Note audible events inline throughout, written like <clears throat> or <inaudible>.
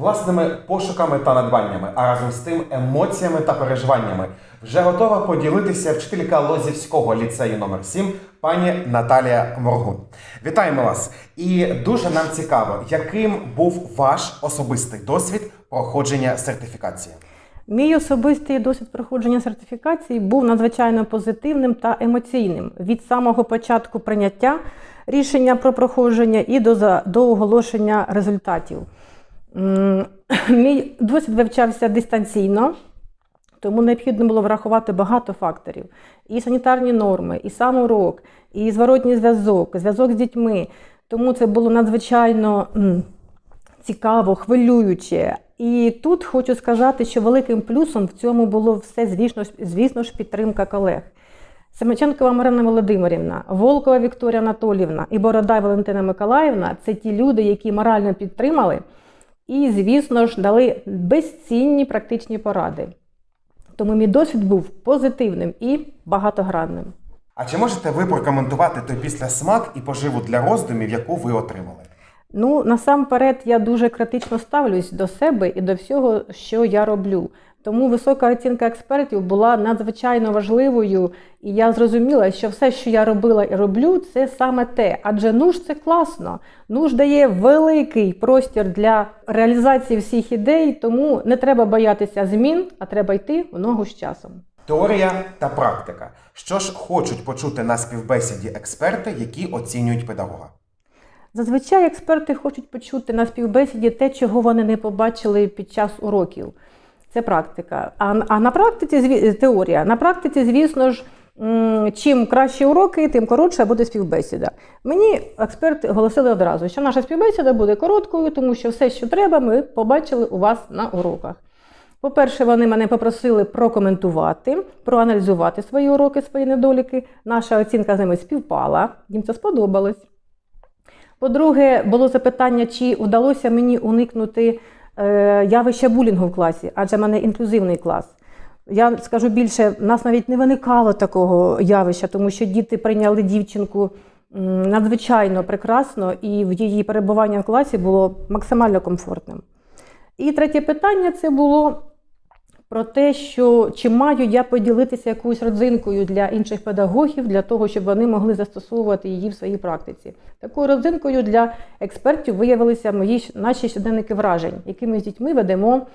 власними пошуками та надбаннями, а разом з тим емоціями та переживаннями вже готова поділитися вчителька Лозівського ліцею номер 7 пані Наталія Моргун. Вітаємо вас! І дуже нам цікаво, яким був ваш особистий досвід проходження сертифікації. Мій особистий досвід проходження сертифікації був надзвичайно позитивним та емоційним від самого початку прийняття рішення про проходження і до, до оголошення результатів. <clears throat> Мій досвід вивчався дистанційно, тому необхідно було врахувати багато факторів: і санітарні норми, і сам урок, і зворотній зв'язок, зв'язок з дітьми. Тому це було надзвичайно цікаво, хвилююче. І тут хочу сказати, що великим плюсом в цьому було все, звісно, звісно ж, підтримка колег. Семеченкова Марина Володимирівна, Волкова Вікторія Анатолівна і Бородай Валентина Миколаївна це ті люди, які морально підтримали і, звісно ж, дали безцінні практичні поради. Тому мій досвід був позитивним і багатогранним. А чи можете ви прокоментувати той післясмак і поживу для роздумів, яку ви отримали? Ну, насамперед, я дуже критично ставлюсь до себе і до всього, що я роблю. Тому висока оцінка експертів була надзвичайно важливою, і я зрозуміла, що все, що я робила і роблю, це саме те. Адже нуж це класно. Нуж дає великий простір для реалізації всіх ідей, тому не треба боятися змін, а треба йти в ногу з часом. Теорія та практика. Що ж хочуть почути на співбесіді експерти, які оцінюють педагога? Зазвичай експерти хочуть почути на співбесіді те, чого вони не побачили під час уроків. Це практика. А, а на практиці теорія. На практиці, звісно ж, чим кращі уроки, тим коротша буде співбесіда. Мені експерти оголосили одразу, що наша співбесіда буде короткою, тому що все, що треба, ми побачили у вас на уроках. По-перше, вони мене попросили прокоментувати, проаналізувати свої уроки, свої недоліки. Наша оцінка з ними співпала, їм це сподобалось. По-друге, було запитання, чи вдалося мені уникнути е, явища булінгу в класі, адже в мене інклюзивний клас. Я скажу більше, в нас навіть не виникало такого явища, тому що діти прийняли дівчинку надзвичайно прекрасно, і в її перебування в класі було максимально комфортним. І третє питання це було про те, що чи маю я поділитися якоюсь родзинкою для інших педагогів, для того, щоб вони могли застосовувати її в своїй практиці. Такою родзинкою для експертів виявилися мої наші щоденники вражень, які ми з дітьми ведемо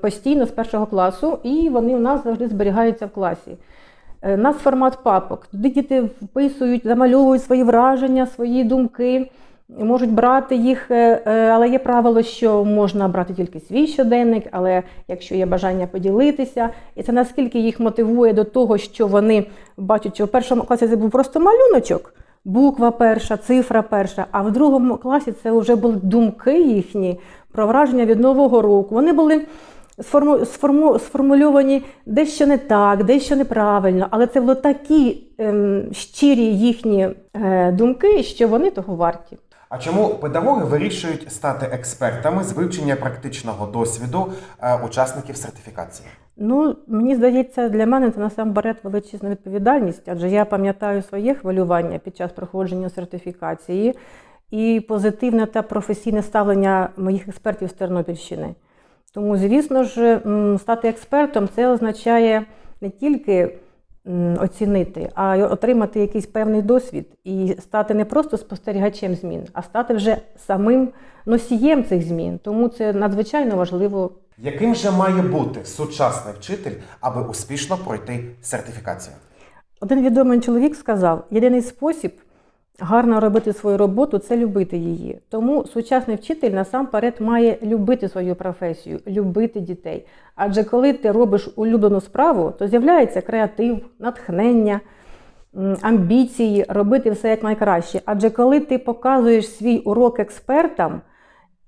постійно з першого класу, і вони у нас завжди зберігаються в класі. Е, У нас формат папок. Туди діти вписують, замальовують свої враження, свої думки, можуть брати їх, е, е, але є правило, що можна брати тільки свій щоденник, але якщо є бажання поділитися, і це наскільки їх мотивує до того, що вони бачать, що в першому класі це був просто малюночок, буква перша, цифра перша, а в другому класі це вже були думки їхні про враження від нового року. Вони були сформу, сформу, сформульовані дещо не так, дещо неправильно, але це були такі ем, щирі їхні е, думки, що вони того варті. А чому педагоги вирішують стати експертами з вивчення практичного досвіду е, учасників сертифікації? Ну, мені здається, для мене це насамперед величезна відповідальність, адже я пам'ятаю своє хвилювання під час проходження сертифікації і позитивне та професійне ставлення моїх експертів з Тернопільщини. Тому, звісно ж, стати експертом це означає не тільки оцінити, а й отримати якийсь певний досвід і стати не просто спостерігачем змін, а стати вже самим носієм цих змін. Тому це надзвичайно важливо Яким же має бути сучасний вчитель, аби успішно пройти сертифікацію? Один відомий чоловік сказав: єдиний спосіб гарно робити свою роботу це любити її. Тому сучасний вчитель насамперед має любити свою професію, любити дітей. Адже коли ти робиш улюблену справу, то з'являється креатив, натхнення, амбіції робити все як найкраще. Адже коли ти показуєш свій урок експертам,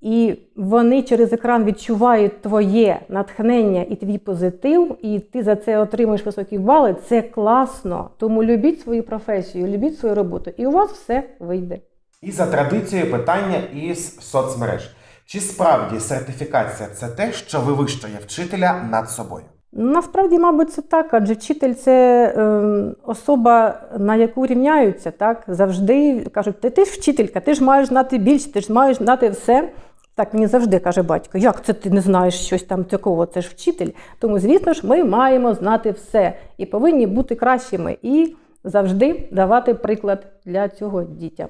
і вони через екран відчувають твоє натхнення і твій позитив, і ти за це отримуєш високі бали. Це класно. Тому любіть свою професію, любіть свою роботу, і у вас все вийде. І за традицією питання із соцмереж. Чи справді сертифікація це те, що вивищує вчителя над собою? Насправді, мабуть, це так, адже вчитель це е, особа, на яку рівняються, так завжди кажуть, ти, ти ж вчителька, ти ж маєш знати більше, ти ж маєш знати все. Так мені завжди каже батько, як це ти не знаєш щось там такого, це ж вчитель. Тому, звісно ж, ми маємо знати все і повинні бути кращими і завжди давати приклад для цього дітям.